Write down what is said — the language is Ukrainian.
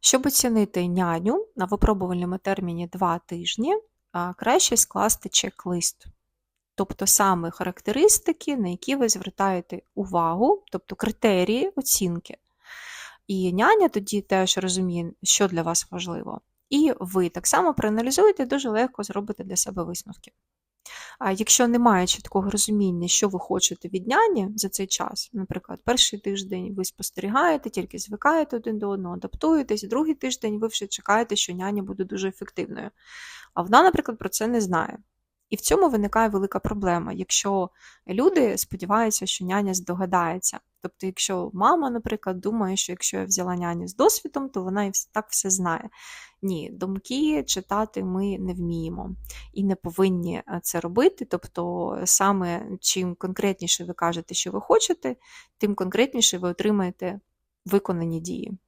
Щоб оцінити няню на випробувальному терміні 2 тижні, краще скласти чек-лист. Тобто саме характеристики, на які ви звертаєте увагу, тобто критерії оцінки. І няня тоді теж розуміє, що для вас важливо. І ви так само проаналізуєте, дуже легко зробите для себе висновки. А якщо немає чіткого розуміння, що ви хочете від няні за цей час, наприклад, перший тиждень ви спостерігаєте, тільки звикаєте один до одного, адаптуєтесь, другий тиждень ви вже чекаєте, що няня буде дуже ефективною. А вона, наприклад, про це не знає. І в цьому виникає велика проблема, якщо люди сподіваються, що няня здогадається. Тобто, якщо мама, наприклад, думає, що якщо я взяла няню з досвідом, то вона і так все знає. Ні, думки читати ми не вміємо і не повинні е, це робити. Тобто, саме чим конкретніше ви кажете, що ви хочете, тим конкретніше ви отримаєте виконані дії.